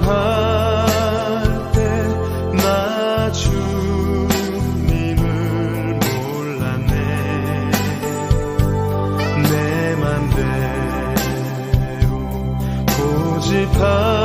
한때 나 주님을 몰랐네. 내 맘대 고집하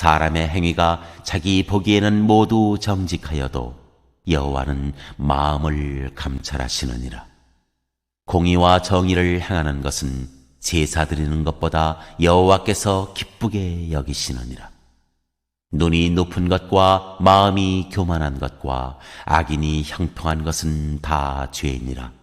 사람의 행위가 자기 보기에는 모두 정직하여도 여호와는 마음을 감찰하시느니라. 공의와 정의를 행하는 것은 제사 드리는 것보다 여호와께서 기쁘게 여기시느니라. 눈이 높은 것과 마음이 교만한 것과 악인이 형통한 것은 다 죄이니라.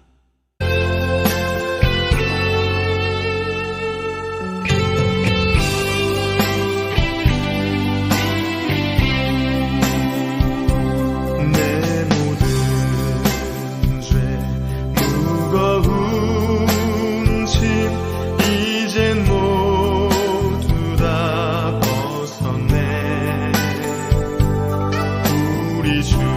Krishna.